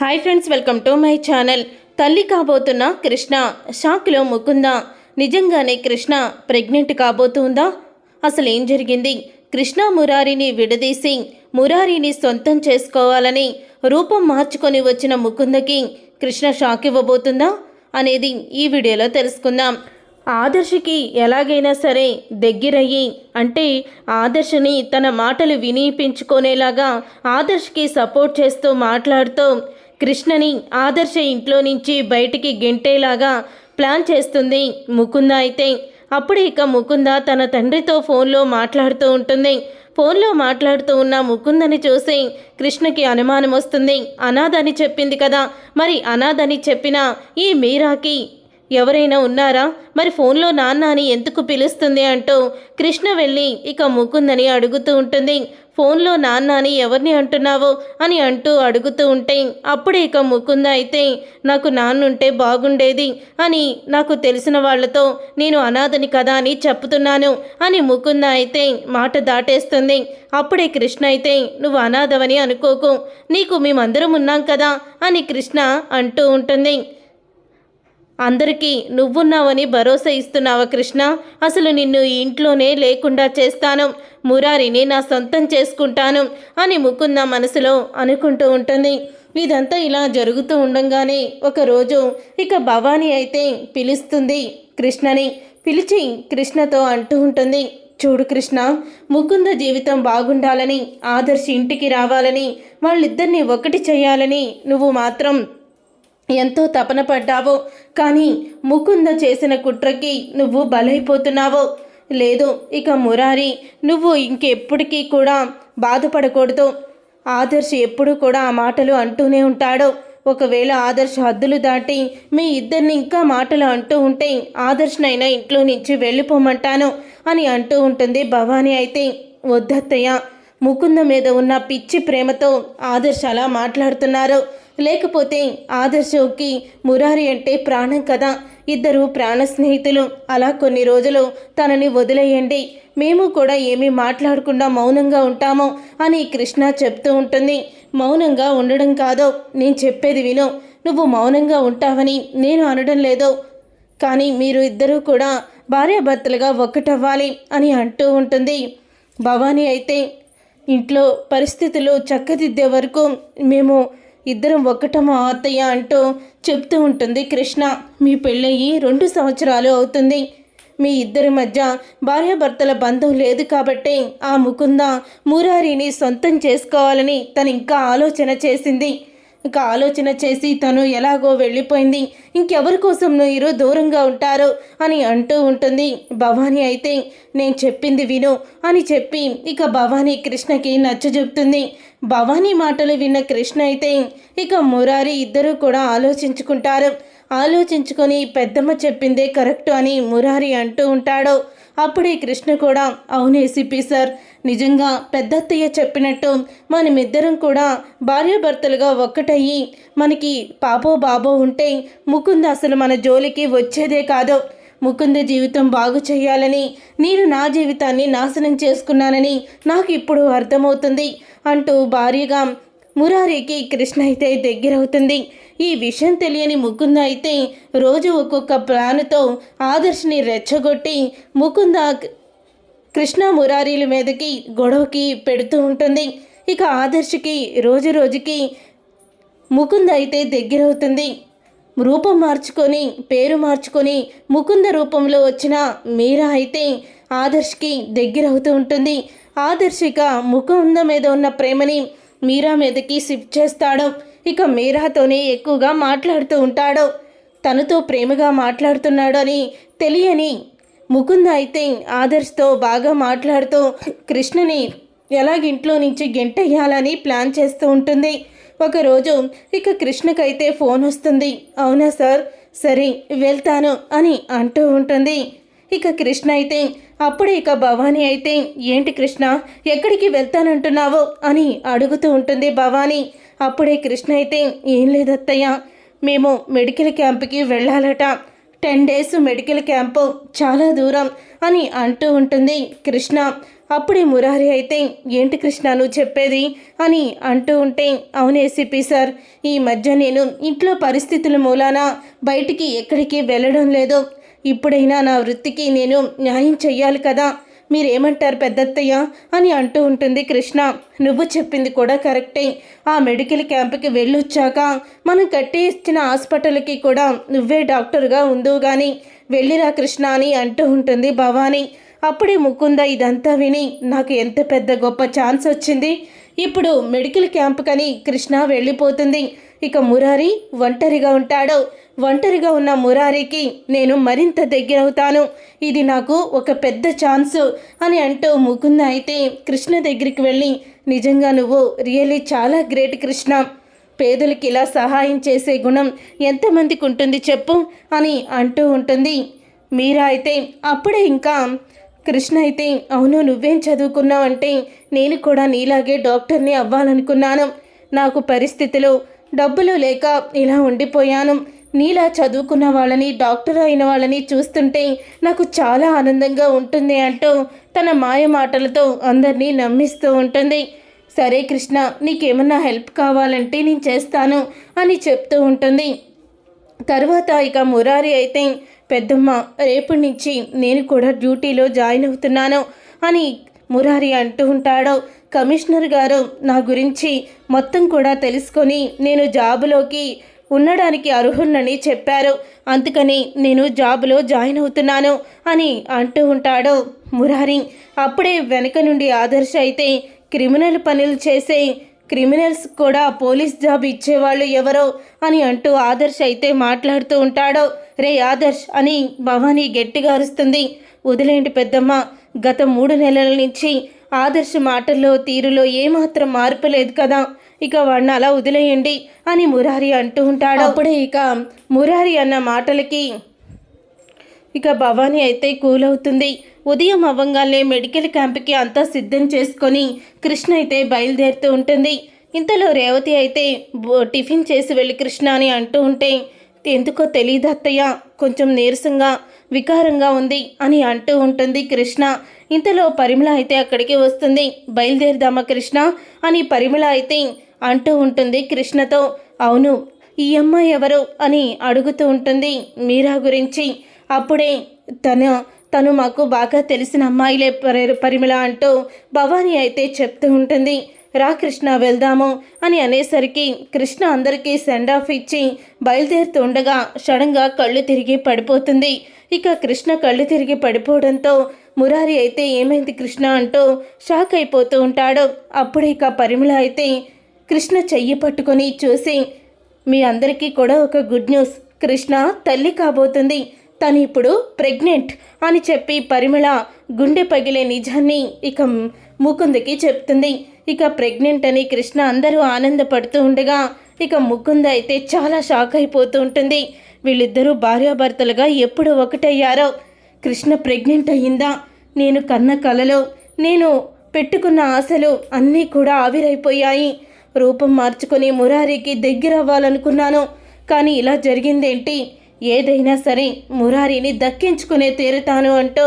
Hi friends welcome to my channel తల్లి కాబోతున్న కృష్ణ షాక్లో ముకుందా. నిజంగానే కృష్ణ ప్రెగ్నెంట్ కాబోతుందా? అసలు ఏం జరిగింది? కృష్ణ మురారిని విడదీసి మురారిని సొంతం చేసుకోవాలని రూపం మార్చుకొని వచ్చిన ముకుందకి కృష్ణ షాక్ ఇవ్వబోతుందా? అనేది ఈ వీడియోలో తెలుసుకుందాం. ఆదర్శకి ఎలాగైనా సరే దగ్గరయ్యి అంటే ఆదర్శని తన మాటలు వినిపించుకునేలాగా ఆదర్శకి సపోర్ట్ చేస్తూ మాట్లాడుతూ కృష్ణని ఆదర్శ ఇంట్లో నుంచి బయటికి గెంటేలాగా ప్లాన్ చేస్తుంది ముకుంద అయితే. అప్పుడు ఇక ముకుంద తన తండ్రితో ఫోన్లో మాట్లాడుతూ ఉంటుంది. ఫోన్లో మాట్లాడుతూ ఉన్న ముకుందని చూసి కృష్ణకి అనుమానం వస్తుంది అనాథని చెప్పింది కదా. మరి అనాథని చెప్పిన ఈ మీరాకి ఎవరైనా ఉన్నారా? మరి ఫోన్లో నాన్న అని ఎందుకు పిలుస్తుంది అంటూ కృష్ణ వెళ్ళి ఇక ముకుందని అడుగుతూ ఉంటుంది. ఫోన్లో నాన్న అని ఎవరిని అంటున్నావో అని అంటూ అడుగుతూ ఉంటే అప్పుడే ఇక ముకుంద అయితే నాకు నాన్నుంటే బాగుండేది అని నాకు తెలిసిన వాళ్ళతో నేను అనాథని కదా అని చెప్తున్నాను అని ముకుంద అయితే మాట దాటేస్తుంది. అప్పుడే కృష్ణ అయితే నువ్వు అనాథవని అనుకోకు. నీకు మేమందరం ఉన్నాం కదా అని కృష్ణ అంటూ ఉంటుంది. అందరికీ నువ్వున్నావని భరోసా ఇస్తున్నావా కృష్ణ? అసలు నిన్ను ఈ ఇంట్లోనే లేకుండా చేస్తాను. మురారిని నా సొంతం చేసుకుంటాను అని ముకుంద మనసులో అనుకుంటూ ఉంటుంది. ఇదంతా ఇలా జరుగుతూ ఉండంగానే ఒకరోజు ఇక భవానీ అయితే పిలుస్తుంది కృష్ణని. పిలిచి కృష్ణతో అంటూ ఉంటుంది చూడు కృష్ణ ముకుంద జీవితం బాగుండాలని ఆదర్శ ఇంటికి రావాలని వాళ్ళిద్దరిని ఒకటి చేయాలని నువ్వు మాత్రం ఎంతో తపన పడ్డావో కానీ ముకుంద చేసిన కుట్రకి నువ్వు బలైపోతున్నావో. లేదు ఇక మురారి నువ్వు ఇంకెప్పటికీ కూడా బాధపడకూడదు. ఆదర్శ్ ఎప్పుడూ కూడా ఆ మాటలు అంటూనే ఉంటాడు. ఒకవేళ ఆదర్శ హద్దులు దాటి మీ ఇద్దరిని ఇంకా మాటలు అంటూ ఉంటే ఆదర్శనైనా ఇంట్లో నుంచి వెళ్ళిపోమంటాను అని అంటూ ఉంటుంది భవానీ అయితే. వద్దత్తయ్య ముకుంద మీద ఉన్న పిచ్చి ప్రేమతో ఆదర్శ అలా మాట్లాడుతున్నారు. లేకపోతే ఆదర్శకి మురారి అంటే ప్రాణం కదా. ఇద్దరు ప్రాణ స్నేహితులు. అలా కొన్ని రోజులు తనని వదిలేయండి. మేము కూడా ఏమీ మాట్లాడకుండా మౌనంగా ఉంటాము అని కృష్ణ చెప్తూ ఉంటుంది. మౌనంగా ఉండడం కాదో. నేను చెప్పేది విను. నువ్వు మౌనంగా ఉంటావని నేను అనడం లేదో. కానీ మీరు ఇద్దరూ కూడా భార్యాభర్తలుగా ఒక్కటవ్వాలి అని అంటూ ఉంటుంది. భవానీ అయితే ఇంట్లో పరిస్థితులు చక్కదిద్దే వరకు మేము ఇద్దరం ఒక్కటమో అత్తయ్య అంటూ చెప్తూ ఉంటుంది కృష్ణ. మీ పెళ్ళయ్యి రెండు సంవత్సరాలు అవుతుంది. మీ ఇద్దరి మధ్య భార్యాభర్తల బంధం లేదు కాబట్టి ఆ ముకుంద మురారిని సొంతం చేసుకోవాలని తను ఇంకా ఆలోచన చేసింది. ఇక ఆలోచన చేసి తను ఎలాగో వెళ్ళిపోయింది. ఇంకెవరి కోసం మీరు దూరంగా ఉంటారు అని అంటూ ఉంటుంది. భవానీ అయితే నేను చెప్పింది విను అని చెప్పి ఇక భవానీ కృష్ణకి నచ్చ భవానీ మాటలు విన్న కృష్ణ అయితే ఇక మురారి ఇద్దరూ కూడా ఆలోచించుకుంటారు. ఆలోచించుకొని పెద్దమ్మ చెప్పిందే కరెక్ట్ అని మురారి అంటూ ఉంటాడు. అప్పుడే కృష్ణ కూడా అవును ఏసీపీ సార్ నిజంగా పెద్దత్తయ్య చెప్పినట్టు మనమిద్దరం కూడా భార్యాభర్తలుగా ఒక్కటయ్యి మనకి పాపో బాబో ఉంటే ముకుంద అసలు మన జోలికి వచ్చేదే కాదు. ముకుంద జీవితం బాగు చేయాలని నేను నా జీవితాన్ని నాశనం చేసుకున్నానని నాకు ఇప్పుడు అర్థమవుతుంది అంటూ భార్యగా మురారికి కృష్ణ అయితే దగ్గరవుతుంది. ఈ విషయం తెలియని ముకుంద అయితే రోజు ఒక్కొక్క ప్లాన్తో ఆదర్శ్ని రెచ్చగొట్టి ముకుంద కృష్ణ మురారీల మీదకి గొడవకి పెడుతూ ఉంటుంది. ఇక ఆదర్శ్కి రోజు రోజుకి ముకుంద అయితే దగ్గరవుతుంది. రూపం మార్చుకొని పేరు మార్చుకొని ముకుంద రూపంలో వచ్చిన మీరా అయితే ఆదర్శ్కి దగ్గరవుతూ ఉంటుంది. ఆదర్శిక ముకుంద మీద ఉన్న ప్రేమని మీరా మీదకి షిఫ్ట్ చేస్తాడు. ఇక మీరాతోనే ఎక్కువగా మాట్లాడుతూ ఉంటాడు. తనతో ప్రేమగా మాట్లాడుతున్నాడు అని తెలియని ముకుంద అయితే ఆదర్శ్తో బాగా మాట్లాడుతూ కృష్ణని ఎలాగింట్లో నుంచి గెంటయ్యాలని ప్లాన్ చేస్తూ ఉంటుంది. ఒకరోజు ఇక కృష్ణకైతే ఫోన్ వస్తుంది. అవునా సార్? సరే వెళ్తాను అని అంటూ ఉంటుంది. ఇక కృష్ణ అయితే అప్పుడే ఇక భవానీ అయితే ఏంటి కృష్ణ ఎక్కడికి వెళ్తానంటున్నావు? అని అడుగుతూ ఉంటుంది భవానీ. అప్పుడే కృష్ణ అయితే ఏం లేదత్తయ్య మేము మెడికల్ క్యాంప్కి వెళ్ళాలట. టెన్ డేస్ మెడికల్ క్యాంపు చాలా దూరం అని అంటూ ఉంటుంది కృష్ణ. అప్పుడే మురారి అయితే ఏంటి కృష్ణ నువ్వు చెప్పేది? అని అంటూ ఉంటే అవును ఏసీపీ సార్ ఈ మధ్య నేను ఇంట్లో పరిస్థితుల మూలాన బయటికి ఎక్కడికి వెళ్ళడం లేదు. ఇప్పుడైనా నా వృత్తికి నేను న్యాయం చెయ్యాలి కదా? మీరేమంటారు పెద్దత్తయ్య? అని అంటూ ఉంటుంది కృష్ణ. నువ్వు చెప్పింది కూడా కరెక్టే. ఆ మెడికల్ క్యాంప్కి వెళ్ళొచ్చాక మనం కట్టి ఇచ్చిన హాస్పిటల్కి కూడా నువ్వే డాక్టర్గా ఉందో కానీ వెళ్ళిరా కృష్ణ అని అంటూ ఉంటుంది భవానీ. అప్పుడే ముకుంద ఇదంతా విని నాకు ఎంత పెద్ద గొప్ప ఛాన్స్ వచ్చింది. ఇప్పుడు మెడికల్ క్యాంప్ కని కృష్ణ వెళ్ళిపోతుంది. ఇక మురారి ఒంటరిగా ఉంటాడు. ఒంటరిగా ఉన్న మురారికి నేను మరింత దగ్గరవుతాను. ఇది నాకు ఒక పెద్ద ఛాన్సు అని అంటూ ముకుంద అయితే కృష్ణ దగ్గరికి వెళ్ళి నిజంగా నువ్వు రియల్లీ చాలా గ్రేట్ కృష్ణ. పేదలకి ఇలా సహాయం చేసే గుణం ఎంతమందికి ఉంటుంది చెప్పు అని అంటూ ఉంటుంది. మీరా అయితే అప్పుడే ఇంకా. కృష్ణ అయితే అవును నువ్వేం చదువుకున్నావు అంటే నేను కూడా నీలాగే డాక్టర్ని అవ్వాలనుకున్నాను. నాకు పరిస్థితులు డబ్బులు లేక ఇలా ఉండిపోయాను. నీలా చదువుకున్న వాళ్ళని డాక్టర్ అయిన వాళ్ళని చూస్తుంటే నాకు చాలా ఆనందంగా ఉంటుంది అంటూ తన మాయ మాటలతో అందరినీ నమ్మిస్తూ ఉంటుంది. సరే కృష్ణ నీకేమన్నా హెల్ప్ కావాలంటే నేను చేస్తాను అని చెప్తూ ఉంటుంది. తర్వాత ఇక మురారి అయితే పెద్దమ్మ రేపు నుంచి నేను కూడా డ్యూటీలో జాయిన్ అవుతున్నాను అని మురారి అంటూ ఉంటాడు. కమిషనర్ గారు నా గురించి మొత్తం కూడా తెలుసుకొని నేను జాబులోకి ఉండడానికి అర్హున్నని చెప్పారు. అందుకని నేను జాబులో జాయిన్ అవుతున్నాను అని అంటూ ఉంటాడు మురారి. అప్పుడే వెనక నుండి ఆదర్శ అయితే క్రిమినల్ పనులు చేసే క్రిమినల్స్ కూడా పోలీస్ జాబ్ ఇచ్చేవాళ్ళు ఎవరో అని అంటూ ఆదర్శ్ అయితే మాట్లాడుతూ ఉంటాడో. రే ఆదర్శ్ అని భవానీ గట్టిగా అరుస్తుంది. వదిలేంటి పెద్దమ్మ. గత మూడు నెలల నుంచి ఆదర్శ మాటల్లో తీరులో ఏమాత్రం మార్పు లేదు కదా. ఇక వాడిని అలా వదిలేయండి అని మురారి అంటూ ఉంటాడు. అప్పుడే ఇక మురారి అన్న మాటలకి ఇక భవానీ అయితే కూలవుతుంది. ఉదయం అవ్వంగానే మెడికల్ క్యాంప్కి అంతా సిద్ధం చేసుకొని కృష్ణ అయితే బయలుదేరుతూ ఉంటుంది. ఇంతలో రేవతి అయితే టిఫిన్ చేసి వెళ్ళి కృష్ణ అని అంటూ ఉంటే ఎందుకో తెలియదు అత్తయ్య కొంచెం నీరసంగా వికారంగా ఉంది అని అంటూ ఉంటుంది కృష్ణ. ఇంతలో పరిమళ అయితే అక్కడికి వస్తుంది. బయలుదేరుదామా కృష్ణ అని పరిమళ అయితే అంటూ ఉంటుంది కృష్ణతో. అవును ఈ అమ్మాయి ఎవరు అని అడుగుతూ ఉంటుంది మీరా గురించి. అప్పుడే తను తను మాకు బాగా తెలిసిన అమ్మాయిలే పరిమళ అంటూ భవానీ అయితే చెప్తూ ఉంటుంది. రా కృష్ణ వెళ్దాము అని అనేసరికి కృష్ణ అందరికీ సెండ్ ఆఫ్ ఇచ్చి బయలుదేరుతూ ఉండగా సడన్గా కళ్ళు తిరిగి పడిపోతుంది. ఇక కృష్ణ కళ్ళు తిరిగి పడిపోవడంతో మురారి అయితే ఏమైంది కృష్ణ అంటూ షాక్ అయిపోతూ ఉంటాడు. అప్పుడు ఇక పరిమళ అయితే కృష్ణ చెయ్యి పట్టుకొని చూసి మీ అందరికీ కూడా ఒక గుడ్ న్యూస్ కృష్ణ తల్లి కాబోతుంది. తను ఇప్పుడు ప్రెగ్నెంట్ అని చెప్పి పరిమళ గుండె పగిలే నిజాన్ని ఇక ముకుందకి చెప్తుంది. ఇక ప్రెగ్నెంట్ అని కృష్ణ అందరూ ఆనందపడుతూ ఉండగా ఇక ముకుంద అయితే చాలా షాక్ అయిపోతూ ఉంటుంది. వీళ్ళిద్దరూ భార్యాభర్తలుగా ఎప్పుడు ఒకటయ్యారో. కృష్ణ ప్రెగ్నెంట్ అయ్యిందా? నేను కన్న కలలో నేను పెట్టుకున్న ఆశలు అన్నీ కూడా ఆవిరైపోయాయి. రూపం మార్చుకుని మురారికి దగ్గర అవ్వాలనుకున్నాను కానీ ఇలా జరిగిందేంటి? ఏదైనా సరే మురారిని దక్కించుకునే తీరుతాను అంటూ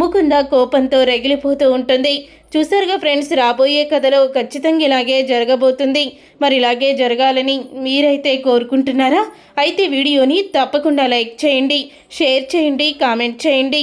ముకుంద కోపంతో రగిలిపోతూ ఉంటుంది. చూసారుగా ఫ్రెండ్స్ రాబోయే కథలో ఖచ్చితంగా ఇలాగే జరగబోతుంది. మరి ఇలాగే జరగాలని మీరైతే కోరుకుంటున్నారా? అయితే వీడియోని తప్పకుండా లైక్ చేయండి షేర్ చేయండి కామెంట్ చేయండి.